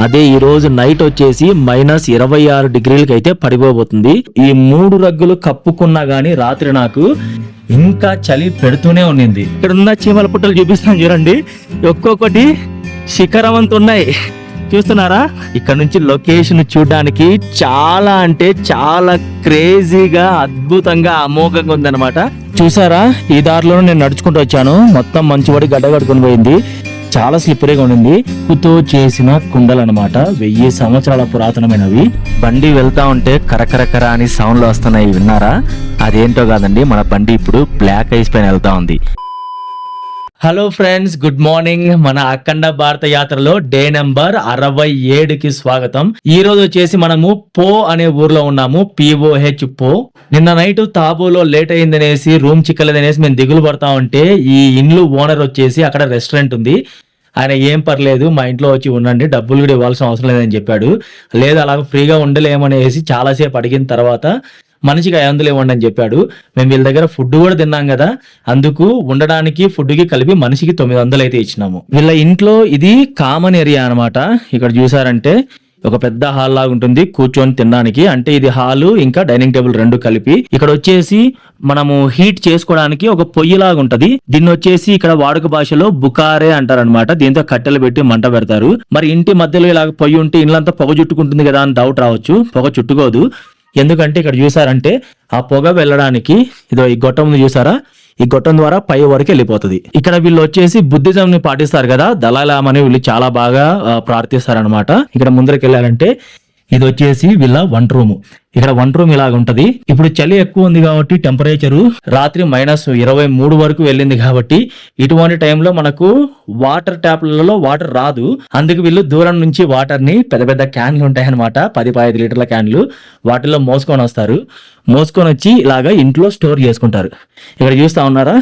అదే ఈ రోజు నైట్ వచ్చేసి మైనస్ ఇరవై ఆరు డిగ్రీలకి అయితే పడిపోబోతుంది. ఈ మూడు రగ్గులు కప్పుకున్నా గానీ రాత్రి నాకు ఇంకా చలి పెడుతూనే ఉండింది ఇక్కడ ఉన్న చీమల పుట్టలు చూపిస్తాను చూడండి. ఒక్కొక్కటి శిఖరం అంత ఉన్నాయి చూస్తున్నారా? ఇక్కడ నుంచి లొకేషన్ చూడడానికి చాలా అంటే చాలా క్రేజీగా అద్భుతంగా అమోఘంగా ఉందన్నమాట. చూసారా? ఈ దారిలో నేను నడుచుకుంటూ వచ్చాను. మొత్తం మంచి పడి గడ్డ కట్టుకుని పోయింది. చాలా స్లిప్పరీగా ఉండింది. కుతో చేసిన కుండలు అనమాట వెయ్యి సంవత్సరాల పురాతనమైనవి. బండి వెళ్తా ఉంటే కరకరకర అని సౌండ్లు వస్తున్నాయి. విన్నారా? అదేంటో కాదండి మన బండి ఇప్పుడు బ్లాక్ ఐస్ పైన వెళ్తా ఉంది. హలో ఫ్రెండ్స్ గుడ్ మార్నింగ్ మన అఖండ భారత యాత్రలో డే నెంబర్ అరవై ఏడుకి స్వాగతం. ఈ రోజు వచ్చేసి మనము పో అనే ఊర్లో ఉన్నాము. పిఓహెచ్ పో. నిన్న నైట్ తాబోలో లేట్ అయిందనేసి రూమ్ చిక్కలేదనేసి మేము దిగులు పడతా ఉంటే ఈ ఇండ్లు ఓనర్ వచ్చేసి అక్కడ రెస్టారెంట్ ఉంది. ఆయన ఏం పర్లేదు మా ఇంట్లో వచ్చి ఉండండి డబ్బులు కూడా ఇవ్వాల్సిన అవసరం లేదని చెప్పాడు. లేదు అలా ఫ్రీగా ఉండలేమనేసి చాలాసేపు అడిగిన తర్వాత మనిషికి ఐదు వందలు ఇవ్వండి అని చెప్పాడు. మేము వీళ్ళ దగ్గర ఫుడ్ కూడా తిన్నాం కదా. అందుకు ఉండడానికి ఫుడ్కి కలిపి మనిషికి తొమ్మిది వందలు అయితే ఇచ్చినాము. వీళ్ళ ఇంట్లో ఇది కామన్ ఏరియా అన్నమాట. ఇక్కడ చూసారంటే ఒక పెద్ద హాల్ లాగా ఉంటుంది. కూర్చొని తినడానికి. అంటే ఇది హాలు ఇంకా డైనింగ్ టేబుల్ రెండు కలిపి. ఇక్కడ వచ్చేసి మనము హీట్ చేసుకోవడానికి ఒక పొయ్యి లాగా ఉంటది. దీన్ని వచ్చేసి ఇక్కడ వాడుక భాషలో బుకారే అంటారనమాట దీంతో కట్టెలు పెట్టి మంట పెడతారు. మరి ఇంటి మధ్యలో ఇలా పొయ్యి ఉంటే ఇల్లంతా పొగ చుట్టుకుంటుంది కదా అని డౌట్ రావచ్చు. పొగ చుట్టుకోదు. ఎందుకంటే ఇక్కడ చూసారంటే ఆ పొగ వెళ్ళడానికి ఇదో ఈ గొట్టం చూసారా? ఈ గొట్టం ద్వారా పై వరకు వెళ్ళిపోతుంది. ఇక్కడ వీళ్ళు వచ్చేసి బుద్ధిజం ని పాటిస్తారు కదా దళాలామని వీళ్ళు చాలా బాగా ప్రార్థిస్తారు ప్రార్థిస్తారనమాట ఇక్కడ ముందరికి వెళ్ళాలంటే ఇది వచ్చేసి వీళ్ళ వంట రూమ్ ఇక్కడ వంట రూమ్ ఇలాగ ఉంటది. ఇప్పుడు చలి ఎక్కువ ఉంది కాబట్టి టెంపరేచరు రాత్రి మైనస్ ఇరవై మూడు వరకు వెళ్ళింది కాబట్టి ఇటువంటి టైంలో మనకు వాటర్ ట్యాప్లలో వాటర్ రాదు. అందుకు వీళ్ళు దూరం నుంచి వాటర్ని పెద్ద పెద్ద క్యాన్లు ఉంటాయన్నమాట. పది పదిహేను లీటర్ల క్యాన్లు వాటిలో మోసుకొని వస్తారు. మోసుకొని వచ్చి ఇలాగ ఇంట్లో స్టోర్ చేసుకుంటారు. ఇక్కడ చూస్తా ఉన్నారా?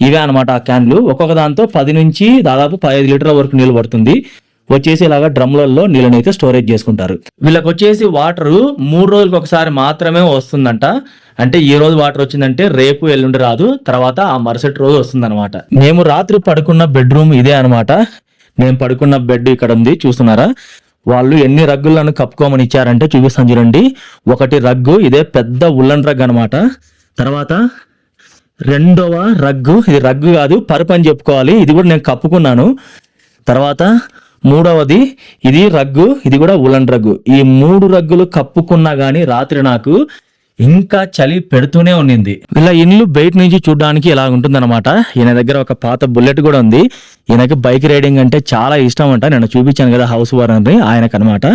ఇవే అనమాట ఆ క్యాన్లు ఒక్కొక్క దాంతో పది నుంచి దాదాపు పదిహేను లీటర్ల వరకు నీళ్ళు పడుతుంది. వచ్చేసి ఇలాగా డ్రమ్లలో నీళ్ళని అయితే స్టోరేజ్ చేసుకుంటారు. వీళ్ళకి వచ్చేసి వాటర్ మూడు రోజులకు ఒకసారి మాత్రమే వస్తుందంట. అంటే ఈ రోజు వాటర్ వచ్చిందంటే రేపు ఎల్లుండి రాదు. తర్వాత ఆ మరుసటి రోజు వస్తుందన్నమాట. మేము రాత్రి పడుకున్న బెడ్రూమ్ ఇదే అనమాట నేను పడుకున్న బెడ్ ఇక్కడ ఉంది చూస్తున్నారా? వాళ్ళు ఎన్ని రగ్గులను కప్పుకోమని ఇచ్చారంటే చూపిస్తాను చూడండి. ఒకటి రగ్గు ఇదే పెద్ద ఉల్లన్ రగ్ అనమాట తర్వాత రెండవ రగ్గు ఇది రగ్గు కాదు పరుపు అని చెప్పుకోవాలి. ఇది కూడా నేను కప్పుకున్నాను. తర్వాత మూడవది ఇది రగ్గు ఇది కూడా ఉలన్ రగ్గు. ఈ మూడు రగ్గులు కప్పుకున్నా గానీ రాత్రి నాకు ఇంకా చలి పెడుతూనే ఉండింది ఇలా ఇల్లు బయట నుంచి చూడడానికి ఇలా ఉంటుందన్నమాట. ఈయన దగ్గర ఒక పాత బుల్లెట్ కూడా ఉంది. ఈయనకి బైక్ రైడింగ్ అంటే చాలా ఇష్టం అంట. నేను చూపించాను కదా హౌస్ ఓనర్ని ఆయనకనమాట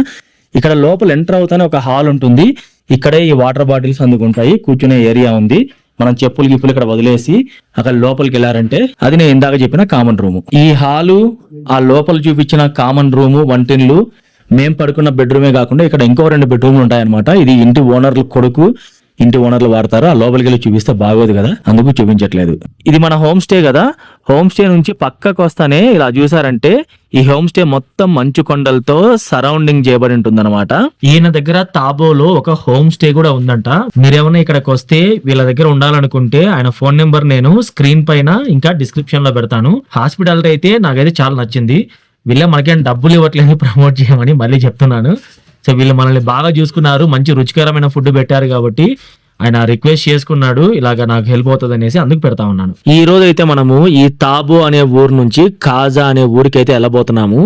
ఇక్కడ లోపల ఎంటర్ అవుతానే ఒక హాల్ ఉంటుంది. ఇక్కడే ఈ వాటర్ బాటిల్స్ అందుకుంటాయి. కూర్చునే ఏరియా ఉంది. మనం చెప్పులు గిప్పులు ఇక్కడ వదిలేసి అక్కడ లోపలికి వెళ్ళారంటే అది నేను ఇందాక చెప్పిన కామన్ రూమ్ ఈ హాలు ఆ లోపల చూపించిన కామన్ రూము వంటిన్లు మేం పడుకున్న బెడ్రూమే కాకుండా ఇక్కడ ఇంకో రెండు బెడ్రూమ్లు ఉంటాయన్నమాట. ఇది ఇంటి ఓనర్ల కొడుకు ఇంటి ఓనర్లు వాడతారో ఆ లోపలికి వెళ్ళి చూపిస్తే బాగోదు కదా అందుకు చూపించట్లేదు. ఇది మన హోమ్ స్టే కదా హోమ్ స్టే నుంచి పక్కకు వస్తానే ఇలా చూసారంటే ఈ హోమ్ స్టే మొత్తం మంచు కొండలతో సరౌండింగ్ చేయబడి ఉంటుందన్నమాట. ఈయన దగ్గర తాబోలో ఒక హోమ్ స్టే కూడా ఉందంట. మీరేమైనా ఇక్కడికి వస్తే వీళ్ళ దగ్గర ఉండాలనుకుంటే ఆయన ఫోన్ నెంబర్ నేను స్క్రీన్ పైన ఇంకా డిస్క్రిప్షన్లో పెడతాను. హాస్పిటాలిటీ అయితే నాకైతే చాలా నచ్చింది. వీళ్ళ మనకేం డబ్బులు ఇవ్వట్లేదు ప్రమోట్ చేయమని మళ్ళీ చెప్తున్నాను. సో వీళ్ళు మనల్ని బాగా చూసుకున్నారు మంచి రుచికరమైన ఫుడ్ పెట్టారు కాబట్టి ఆయన రిక్వెస్ట్ చేసుకున్నాడు ఇలాగ నాకు హెల్ప్ అవుతుంది అనేసి అందుకు పెడతా ఉన్నాను. ఈ రోజు అయితే మనము ఈ తాబో అనే ఊరు నుంచి కాజా అనే ఊరికి అయితే వెళ్ళబోతున్నాము.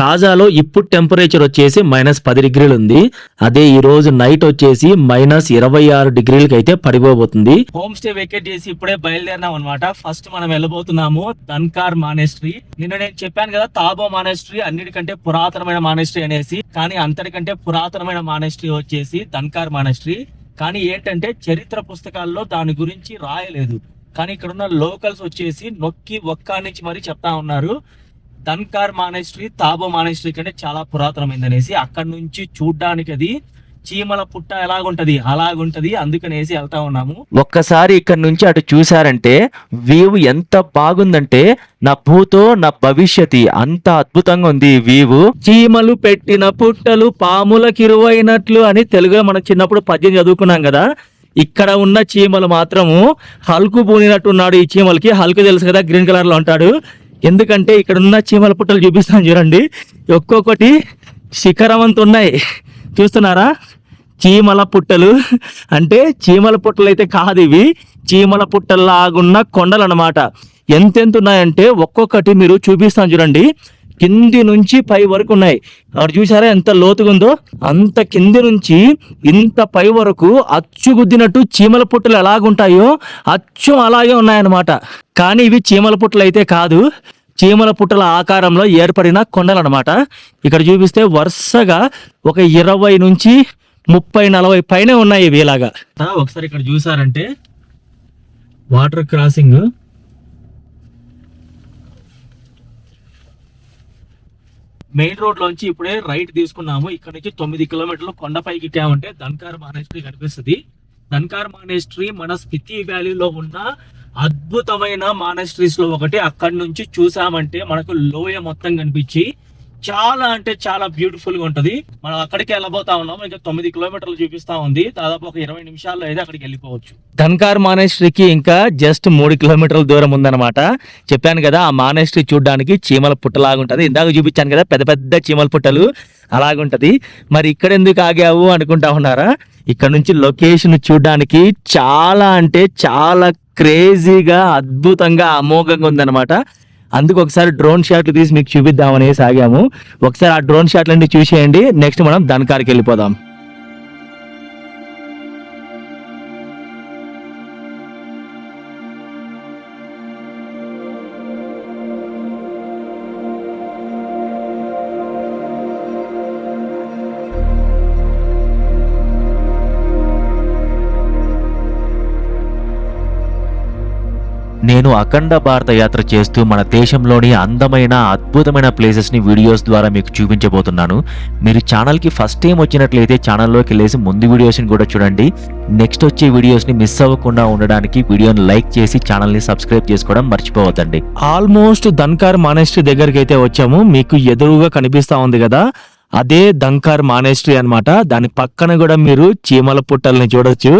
కాజాలో ఇప్పుడు టెంపరేచర్ వచ్చేసి మైనస్ పది డిగ్రీలు ఉంది. అదే ఈ రోజు నైట్ వచ్చేసి మైనస్ ఇరవై ఆరు డిగ్రీలకి అయితే పడిపోబోతుంది. హోమ్ స్టే వెకేట్ చేసి ఇప్పుడే బయలుదేరినాం అనమాట ఫస్ట్ మనం వెళ్ళబోతున్నాము దన్కార్ మానేస్ట్రీ. నిన్న నేను చెప్పాను కదా తాబో మానేస్ట్రీ అన్నిటికంటే పురాతనమైన మానేస్ట్రీ అనేసి. కానీ అంతటికంటే పురాతనమైన మానేస్ట్రీ వచ్చేసి దన్కార్ మానేస్ట్రీ. కానీ ఏంటంటే చరిత్ర పుస్తకాల్లో దాని గురించి రాయలేదు. కానీ ఇక్కడ ఉన్న లోకల్స్ వచ్చేసి నొక్కి ఒక్క నుంచి మరీ చెప్తా ఉన్నారు. దన్కార్ మానేస్ట్రీ తాబో మానేస్ట్రీ కంటే చాలా పురాతనమైంది అనేసి అక్కడ నుంచి చూడ్డానికి అది చీమల పుట్ట ఎలాగుంటది? అలాగుంటది అందుకనేసి వెళ్తా ఉన్నాము. ఒక్కసారి ఇక్కడ నుంచి అటు చూసారంటే వ్యూ ఎంత బాగుందంటే నా భూతో నా భవిష్యతి అంత అద్భుతంగా ఉంది ఈ వ్యూ చీమలు పెట్టిన పుట్టలు పాముల కిరువైనట్లు అని తెలుగులో మనం చిన్నప్పుడు పద్యం చదువుకున్నాం కదా. ఇక్కడ ఉన్న చీమలు మాత్రము హల్కు పూనినట్టున్నాడు ఈ చీమలకి. హల్కు తెలుసు కదా గ్రీన్ కలర్లో ఉంటాడు. ఎందుకంటే ఇక్కడ ఉన్న చీమల పుట్టలు చూపిస్తాను చూడండి. ఒక్కొక్కటి శిఖరం అంత ఉన్నాయి. చూస్తున్నారా? చీమల పుట్టలు అంటే చీమల పుట్టలు అయితే కాదు ఇవి. చీమల పుట్టల్లాగున్న కొండలు అనమాట ఎంతెంత ఉన్నాయంటే ఒక్కొక్కటి మీరు చూపిస్తాను చూడండి. కింది నుంచి పై వరకు ఉన్నాయి. అక్కడ చూసారా ఎంత లోతుగా ఉందో అంత కింది నుంచి ఇంత పై వరకు అచ్చు గుద్దినట్టు చీమల పుట్టలు ఎలాగుంటాయో అచ్చు అలాగే ఉన్నాయన్నమాట. కానీ ఇవి చీమల పుట్టలు అయితే కాదు. చీమల పుట్టల ఆకారంలో ఏర్పడిన కొండలు అనమాట ఇక్కడ చూపిస్తే వరుసగా ఒక ఇరవై నుంచి ముప్పై నలభై పైన ఉన్నాయి ఇవి ఇలాగా ఒకసారి ఇక్కడ చూసారంటే వాటర్ క్రాసింగ్. మెయిన్ రోడ్ లోంచి ఇప్పుడే రైట్ తీసుకున్నాము. ఇక్కడ నుంచి తొమ్మిది కిలోమీటర్లు కొండపైకి ఎక్కామంటే ధన్కార్ మానేస్ట్రీ కనిపిస్తుంది. ధన్కార్ మానేస్ట్రీ మన స్పితి వ్యాలీలో ఉన్న అద్భుతమైన మానస్ట్రీస్లో ఒకటి. అక్కడి నుంచి చూసామంటే మనకు లోయ మొత్తం కనిపించి చాలా అంటే చాలా బ్యూటిఫుల్గా ఉంటది. మనం అక్కడికి వెళ్ళబోతా ఉన్నాం. ఇంకా తొమ్మిది కిలోమీటర్లు చూపిస్తా ఉంది. దాదాపు ఒక ఇరవై నిమిషాల్లో అయితే అక్కడికి వెళ్ళిపోవచ్చు. ధన్కార్ మానేశ్వరికి ఇంకా జస్ట్ మూడు కిలోమీటర్ల దూరం ఉందన్నమాట. చెప్పాను కదా ఆ మానేశ్వరి చూడడానికి చీమల పుట్టలాగా ఉంటది. ఇందాక చూపించాను కదా పెద్ద పెద్ద చీమల పుట్టలు అలాగుంటది మరి ఇక్కడ ఎందుకు ఆగావు అనుకుంటా ఉన్నారా? ఇక్కడ నుంచి లొకేషన్ చూడడానికి చాలా అంటే చాలా క్రేజీగా అద్భుతంగా అమోఘంగా ఉందన్నమాట. అందుకు ఒకసారి డ్రోన్ షాట్లు తీసి మీకు చూపిద్దామని సాగాము ఒకసారి ఆ డ్రోన్ షాట్లన్నీ చూసేయండి. నెక్స్ట్ మనం ధన్కార్కి వెళ్ళిపోదాం. నేను అఖండ భారత యాత్ర చేస్తూ మన దేశంలోని అందమైన అద్భుతమైన ప్లేసెస్ని వీడియోస్ ద్వారా మీకు చూపించబోతున్నాను. మీరు ఛానల్కి ఫస్ట్ టైం వచ్చినట్లయితే ఛానల్లోకి వెళ్ళేసి ముందు వీడియోస్ని కూడా చూడండి. నెక్స్ట్ వచ్చే వీడియోస్ని మిస్ అవ్వకుండా ఉండడానికి వీడియోని లైక్ చేసి ఛానల్ని సబ్స్క్రైబ్ చేసుకోవడం మర్చిపోవద్దండి. ఆల్మోస్ట్ ధన్కార్ మానేస్ట్రీ దగ్గరికి అయితే వచ్చాము. మీకు ఎదురుగా కనిపిస్తా ఉంది కదా? అదే ధన్కార్ మానేస్ట్రీ అన్నమాట. దాని పక్కన కూడా మీరు చీమల పుట్టల్ని చూడొచ్చు.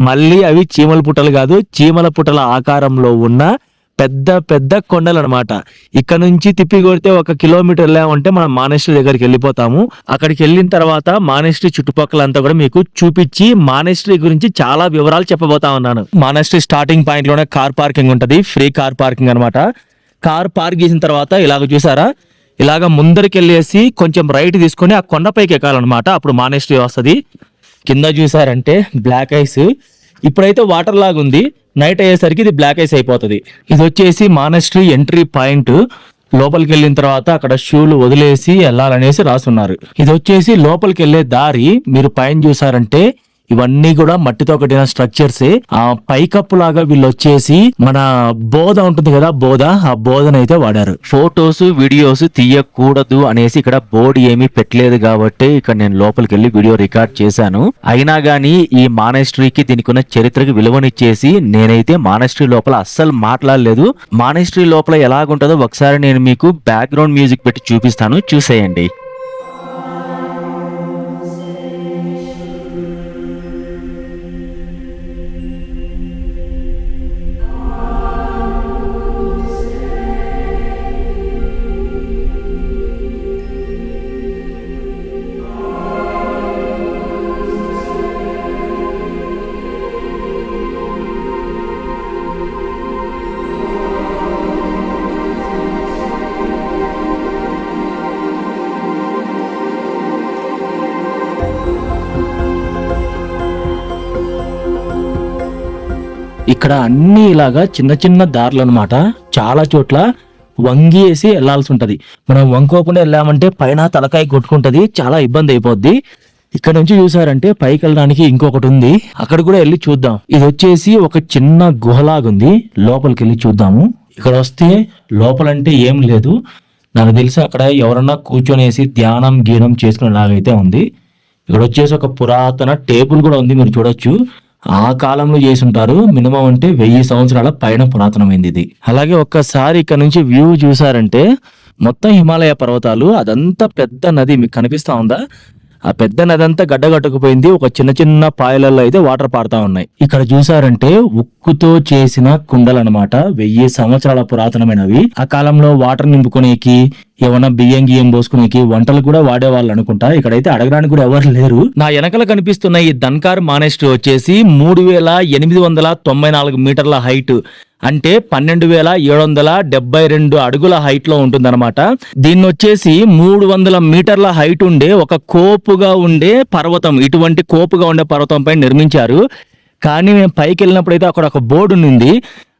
మళ్ళీ అవి చీమల పుట్టలు కాదు చీమల పుట్టల ఆకారంలో ఉన్న పెద్ద పెద్ద కొండలు అనమాట ఇక్కడ నుంచి తిప్పి కొడితే ఒక కిలోమీటర్ ఉంటే మనం మానేశ్వరి దగ్గరికి వెళ్ళిపోతాము. అక్కడికి వెళ్ళిన తర్వాత మానేశ్వరి చుట్టుపక్కల అంతా కూడా మీకు చూపించి మానేశ్వరి గురించి చాలా వివరాలు చెప్పబోతా ఉన్నాను. మానేశ్వరి స్టార్టింగ్ పాయింట్లోనే కార్ పార్కింగ్ ఉంటుంది ఫ్రీ కార్ పార్కింగ్ అనమాట కార్ పార్క్ చేసిన తర్వాత ఇలాగ చూసారా? ఇలాగ ముందరికి వెళ్ళేసి కొంచెం రైట్ తీసుకొని ఆ కొండపైకి ఎక్కాలన్నమాట. అప్పుడు మానేశ్వరి వస్తుంది. కింద చూసారంటే బ్లాక్ ఐస్ ఇప్పుడైతే వాటర్ లాగా ఉంది నైట్ అయ్యేసరికి ఇది బ్లాక్ ఐస్ అయిపోతుంది. ఇది వచ్చేసి మానస్ట్రీ ఎంట్రీ పాయింట్ లోపలికి వెళ్ళిన తర్వాత అక్కడ షూలు వదిలేసి వెళ్ళాలనేసి రాసున్నారు. ఇది వచ్చేసి లోపలికి వెళ్ళే దారి మీరు పైన చూసారంటే ఇవన్నీ కూడా మట్టితో కట్టిన స్ట్రక్చర్సే. ఆ పైకప్పు లాగా వీళ్ళు వచ్చేసి మన బోధ ఉంటుంది కదా బోధ? ఆ బోధనైతే వాడారు. ఫొటోస్ వీడియోస్ తీయకూడదు అనేసి ఇక్కడ బోర్డు ఏమీ పెట్టలేదు కాబట్టి ఇక్కడ నేను లోపలికి వెళ్ళి వీడియో రికార్డ్ చేశాను. అయినా గానీ ఈ మానేస్ట్రీకి దీనికి ఉన్న చరిత్రకి విలువనిచ్చేసి నేనైతే మానేస్ట్రీ లోపల అస్సలు మాట్లాడలేదు. మానేస్ట్రీ లోపల ఎలాగుంటుందో ఒకసారి నేను మీకు బ్యాక్గ్రౌండ్ మ్యూజిక్ పెట్టి చూపిస్తాను. చూసేయండి. ఇక్కడ అన్ని ఇలాగా చిన్న చిన్న దారులు అనమాట చాలా చోట్ల వంగి వేసి వెళ్ళాల్సి ఉంటది. మనం వంకోకుండా వెళ్ళామంటే పైన తలకాయ కొట్టుకుంటది చాలా ఇబ్బంది అయిపోద్ది. ఇక్కడ నుంచి చూసారంటే పైకి వెళ్ళడానికి ఇంకొకటి ఉంది. అక్కడ కూడా వెళ్ళి చూద్దాం. ఇది వచ్చేసి ఒక చిన్న గుహలాగుంది. లోపలికి వెళ్ళి చూద్దాము. ఇక్కడ వస్తే లోపలంటే ఏం లేదు. నాకు తెలిసి అక్కడ ఎవరన్నా కూర్చొనేసి ధ్యానం గీనం చేసుకునేలాగైతే ఉంది. ఇక్కడ వచ్చేసి ఒక పురాతన టేబుల్ కూడా ఉంది. మీరు చూడొచ్చు. ఆ కాలంలో చేసి ఉంటారు మినిమం అంటే వెయ్యి సంవత్సరాల పైన పురాతనమైంది ఇది. అలాగే ఒక్కసారి ఇక్కడ నుంచి వ్యూ చూసారంటే మొత్తం హిమాలయ పర్వతాలు అదంతా పెద్ద నది మీకు కనిపిస్తా ఉందా? ఆ పెద్ద నది అంతా గడ్డగట్టుకుపోయింది. ఒక చిన్న చిన్న పాయలలో అయితే వాటర్ పారుతా ఉన్నాయి. ఇక్కడ చూసారంటే ఉక్కుతో చేసిన కుండలు అనమాట వెయ్యి సంవత్సరాల పురాతనమైనవి. ఆ కాలంలో వాటర్ నింపుకునేకి ఏమన్నా బియ్యం గియ్యం పోసుకునేకి వంటలు కూడా వాడేవాళ్ళు అనుకుంటా ఇక్కడైతే అడగడానికి కూడా ఎవరు లేరు. నా వెనకల కనిపిస్తున్న ఈ ధన్కార్ మానేస్ట్రీ వచ్చేసి మూడు వేల ఎనిమిది వందల తొంభై నాలుగు మీటర్ల హైట్ అంటే పన్నెండు వేల ఏడు వందల డెబ్బై రెండు అడుగుల హైట్లో ఉంటుందన్నమాట. దీన్ని వచ్చేసి మూడు వందల మీటర్ల హైట్ ఉండే ఒక కోపుగా ఉండే పర్వతం ఇటువంటి కోపుగా ఉండే పర్వతంపై నిర్మించారు. కానీ మేము పైకి వెళ్ళినప్పుడైతే అక్కడ ఒక బోర్డు ఉంది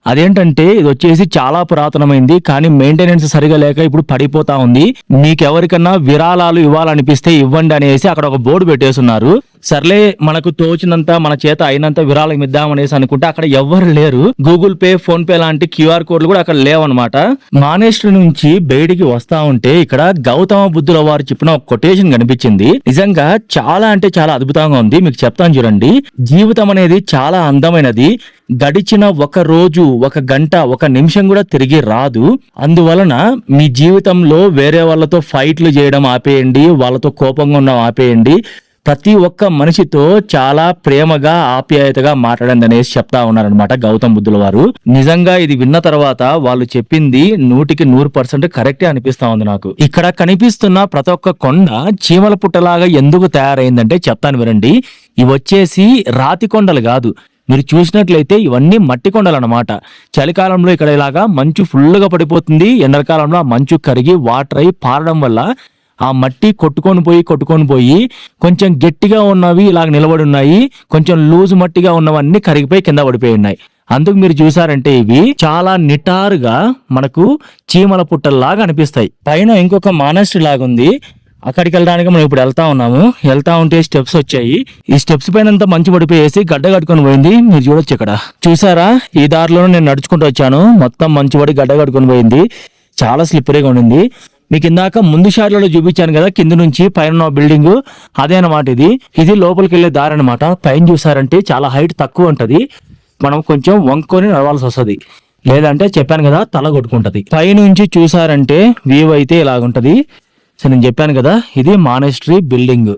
అదేంటంటే ఇది వచ్చేసి చాలా పురాతనమైంది కానీ మెయింటెనెన్స్ సరిగా లేక ఇప్పుడు పడిపోతా ఉంది. మీకు ఎవరికన్నా విరాళాలు ఇవ్వాలనిపిస్తే ఇవ్వండి అనేసి అక్కడ ఒక బోర్డు పెట్టేస్తున్నారు సర్లే మనకు తోచినంత మన చేత అయినంత విరాళం ఇద్దామనేసి అనుకుంటే అక్కడ ఎవ్వరు లేరు. గూగుల్ పే ఫోన్ పే లాంటి క్యూఆర్ కోడ్లు కూడా అక్కడ లేవన్నమాట. మానేశ్వరి నుంచి బయటికి వస్తా ఉంటే ఇక్కడ గౌతమ బుద్ధుల వారు చెప్పిన ఒక కొటేషన్ కనిపించింది. నిజంగా చాలా అంటే చాలా అద్భుతంగా ఉంది. మీకు చెప్తాను చూడండి. జీవితం అనేది చాలా అందమైనది. గడిచిన ఒక రోజు ఒక గంట ఒక నిమిషం కూడా తిరిగి రాదు. అందువలన మీ జీవితంలో వేరే వాళ్ళతో ఫైట్లు చేయడం ఆపేయండి. వాళ్ళతో కోపంగా ఉండడం ఆపేయండి. ప్రతి ఒక్క మనిషితో చాలా ప్రేమగా ఆప్యాయతగా మాట్లాడండి అనేసి చెప్తా ఉన్నారనమాట గౌతమ్ బుద్ధుల వారు. నిజంగా ఇది విన్న తర్వాత వాళ్ళు చెప్పింది నూటికి నూరు పర్సెంట్ కరెక్టే అనిపిస్తా ఉంది నాకు. ఇక్కడ కనిపిస్తున్న ప్రతి ఒక్క కొండ చీమల పుట్టలాగా ఎందుకు తయారైందంటే చెప్తాను వినండి. ఇవి వచ్చేసి రాతి కొండలు కాదు. మీరు చూసినట్లయితే ఇవన్నీ మట్టి కొండలు అనమాట చలికాలంలో ఇక్కడ ఇలాగా మంచు ఫుల్గా పడిపోతుంది. ఎండాకాలంలో ఆ మంచు కరిగి వాటర్ అయి పారడం వల్ల ఆ మట్టి కొట్టుకొని పోయి కొట్టుకొని పోయి కొంచెం గట్టిగా ఉన్నవి ఇలాగ నిలబడి ఉన్నాయి కొంచెం లూజ్ మట్టిగా ఉన్నవన్నీ కరిగిపోయి కింద పడిపోయి ఉన్నాయి. అందుకు మీరు చూసారంటే ఇవి చాలా నిటారుగా మనకు చీమల పుట్టల్లాగా అనిపిస్తాయి. పైన ఇంకొక మానస్ట్రీ లాగా ఉంది అక్కడికి వెళ్ళడానికి మనం ఇప్పుడు వెళ్తా ఉన్నాము. వెళ్తా ఉంటే స్టెప్స్ వచ్చాయి. ఈ స్టెప్స్ పైన అంతా మంచు పడిపోయేసి గడ్డ కట్టుకొని పోయింది. మీరు చూడొచ్చు ఇక్కడ. చూసారా? ఈ దారిలో నేను నడుచుకుంటూ వచ్చాను. మొత్తం మంచు పడి గడ్డ కట్టుకొని పోయింది. చాలా స్లిప్పరీగా ఉండింది. మీకు ఇందాక ముందు షాట్లలో చూపించాను కదా కింద నుంచి పైన బిల్డింగ్. అదే అన్నమాట ఇది. ఇది లోపలికి వెళ్ళే దారి అనమాట పైన చూసారంటే చాలా హైట్ తక్కువ ఉంటది. మనం కొంచెం వంకొని నడవాల్సి వస్తుంది. లేదంటే చెప్పాను కదా తల కొట్టుకుంటది. పైనుంచి చూసారంటే వ్యూ అయితే ఇలాగుంటది. సో నేను చెప్పాను కదా ఇది మానేస్ట్రీ బిల్డింగ్.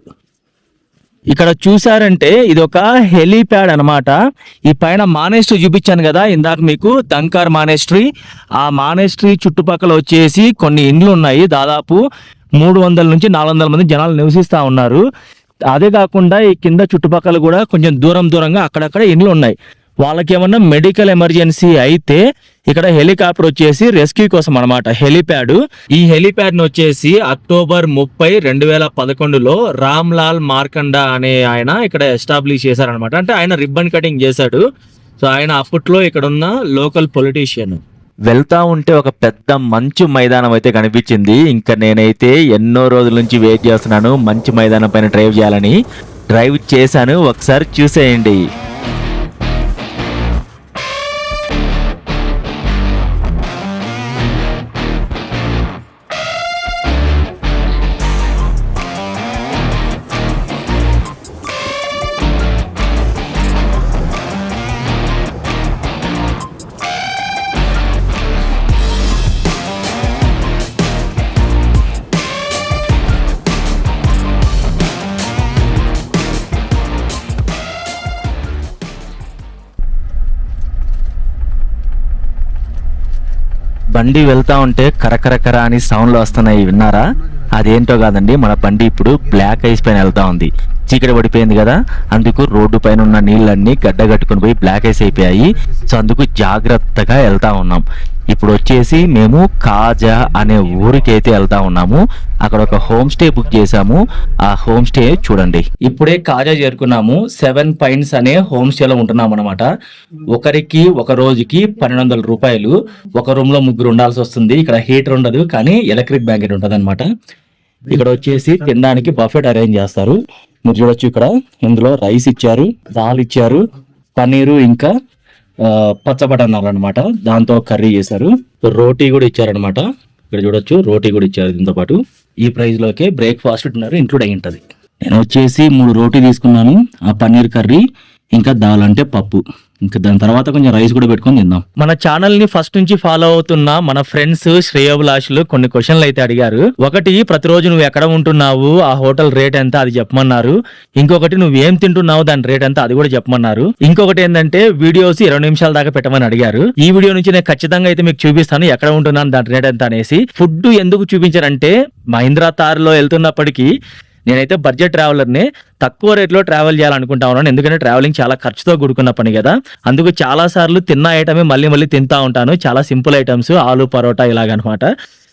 ఇక్కడ చూసారంటే ఇది ఒక హెలీప్యాడ్ అన్నమాట. ఈ పైన మానేస్ట్రీ చూపించాను కదా ఇందాక మీకు దంకార్ మానేస్ట్రీ. ఆ మానేస్ట్రీ చుట్టుపక్కల వచ్చేసి కొన్ని ఇండ్లు ఉన్నాయి. దాదాపు మూడు వందల నుంచి నాలుగు వందల మంది జనాలు నివసిస్తూ ఉన్నారు. అదే కాకుండా ఈ కింద చుట్టుపక్కల కూడా కొంచెం దూరం దూరంగా అక్కడక్కడ ఇండ్లు ఉన్నాయి. వాళ్ళకేమన్నా మెడికల్ ఎమర్జెన్సీ అయితే ఇక్కడ హెలికాప్టర్ వచ్చేసి రెస్క్యూ కోసం అనమాట హెలిప్యాడ్ ఈ హెలిప్యాడ్ను వచ్చేసి అక్టోబర్ ముప్పై రెండు వేల పదకొండులో రామ్ లాల్ మార్కండా అనే ఆయన ఇక్కడ ఎస్టాబ్లిష్ చేశారనమాట అంటే ఆయన రిబ్బన్ కటింగ్ చేశాడు. సో ఆయన అప్పట్లో ఇక్కడ ఉన్న లోకల్ పొలిటీషియన్ వెళ్తా ఉంటే ఒక పెద్ద మంచు మైదానం అయితే కనిపించింది. ఇంకా నేనైతే ఎన్నో రోజుల నుంచి వెయిట్ చేస్తున్నాను. మంచు మైదానం పైన డ్రైవ్ చేయాలని. డ్రైవ్ చేశాను. ఒకసారి చూసేయండి. బండి వెళ్తా ఉంటే కరకరకర అని సౌండ్లు వస్తున్నాయి విన్నారా? అదేంటో కాదండి మన బండి ఇప్పుడు బ్లాక్ ఐస్ పైన వెళ్తా ఉంది. చీకటి పడిపోయింది కదా అందుకు రోడ్డు పైన ఉన్న నీళ్ళన్నీ గడ్డ కట్టుకుని పోయి బ్లాక్ ఐస్ అయిపోయాయి. సో అందుకు జాగ్రత్తగా వెళ్తా ఉన్నాం. ఇప్పుడు వచ్చేసి మేము కాజా అనే ఊరికి అయితే వెళ్తా ఉన్నాము. అక్కడ ఒక హోమ్ స్టే బుక్ చేసాము ఆ హోమ్ స్టే చూడండి. ఇప్పుడే కాజా చేరుకున్నాము. సెవెన్ పైన్స్ అనే హోమ్ స్టేలో ఉంటున్నాం అనమాట ఒకరికి ఒక రోజుకి పన్నెండు వందల రూపాయలు. ఒక రూమ్లో ముగ్గురు ఉండాల్సి వస్తుంది. ఇక్కడ హీటర్ ఉండదు కానీ ఎలక్ట్రిక్ బ్యాంకెట్ ఉంటుంది అనమాట ఇక్కడ వచ్చేసి తినడానికి బఫెట్ అరేంజ్ చేస్తారు. మీరు చూడొచ్చు ఇక్కడ. ఇందులో రైస్ ఇచ్చారు దాల్ ఇచ్చారు పన్నీరు ఇంకా పచ్చబటన్నాలు అనమాట దాంతో కర్రీ చేశారు. రోటీ కూడా ఇచ్చారనమాట ఇక్కడ చూడొచ్చు రోటీ కూడా ఇచ్చారు దీంతో పాటు. ఈ ప్రైస్ లోకే బ్రేక్ఫాస్ట్ డిన్నర్ ఇంక్లూడ్ అయి ఉంటుంది. నేను వచ్చేసి మూడు రోటీ తీసుకున్నాను ఆ పన్నీర్ కర్రీ ఇంకా దాల్ అంటే పప్పు. ఇంకా దాని తర్వాత కొంచెం రైస్ కూడా పెట్టుకొని తిందాం. మన ఛానల్ని ఫస్ట్ నుంచి ఫాలో అవుతున్న మన ఫ్రెండ్స్ శ్రేయోభిలాషులు కొన్ని క్వశ్చన్లు అయితే అడిగారు. ఒకటి ప్రతిరోజు నువ్వు ఎక్కడ ఉంటున్నావు? ఆ హోటల్ రేట్ ఎంత? అది చెప్పమన్నారు. ఇంకొకటి నువ్వు ఏం తింటున్నావు? దాని రేట్ ఎంత? అది కూడా చెప్పమన్నారు. ఇంకొకటి ఏంటంటే వీడియోస్ ఇరవై నిమిషాల దాకా పెట్టమని అడిగారు. ఈ వీడియో నుంచి నేను ఖచ్చితంగా అయితే మీకు చూపిస్తాను ఎక్కడ ఉంటున్నాను దాని రేట్ ఎంత అనేసి. ఫుడ్ ఎందుకు చూపించారంటే మహీంద్రా తార్లో వెళ్తున్నప్పటికీ నేనైతే బడ్జెట్ ట్రావెలర్ని తక్కువ రేట్లో ట్రావెల్ చేయాలనుకుంటా ఉన్నాను. ఎందుకంటే ట్రావెలింగ్ చాలా ఖర్చుతో కూడుకున్న పని కదా. అందుకు చాలా సార్లు తిన్న ఐటమే మళ్ళీ మళ్ళీ తింటా ఉంటాను. చాలా సింపుల్ ఐటమ్స్ ఆలు పరోటా ఇలాగనమాట.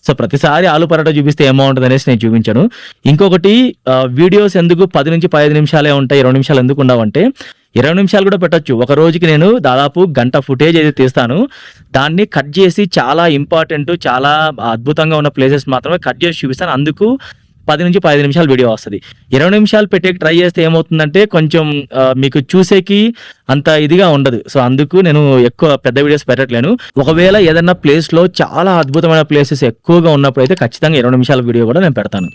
సో ప్రతిసారి ఆలు పరోటా చూపిస్తే ఏమవుతుంది అనేసి నేను చూపించాను. ఇంకొకటి వీడియోస్ ఎందుకు పది నుంచి పదిహేను నిమిషాలే ఉంటాయి ఇరవై నిమిషాలు ఎందుకు ఉండవంటే ఇరవై నిమిషాలు కూడా పెట్టొచ్చు. ఒక రోజుకి నేను దాదాపు గంట ఫుటేజ్ అయితే తీస్తాను. దాన్ని కట్ చేసి చాలా ఇంపార్టెంట్ చాలా అద్భుతంగా ఉన్న ప్లేసెస్ మాత్రమే కట్ చేసి చూపిస్తాను. అందుకు పది నుంచి పదిహేను నిమిషాలు వీడియో వస్తుంది. ఇరవై నిమిషాలు పెట్టే ట్రై చేస్తే ఏమవుతుందంటే కొంచెం మీకు చూసేకి అంత ఇదిగా ఉండదు. సో అందుకు నేను ఎక్కువ పెద్ద వీడియోస్ పెట్టట్లేను. ఒకవేళ ఏదైనా ప్లేస్లో చాలా అద్భుతమైన ప్లేసెస్ ఎక్కువగా ఉన్నప్పుడు అయితే ఖచ్చితంగా ఇరవై నిమిషాల వీడియో కూడా నేను పెడతాను.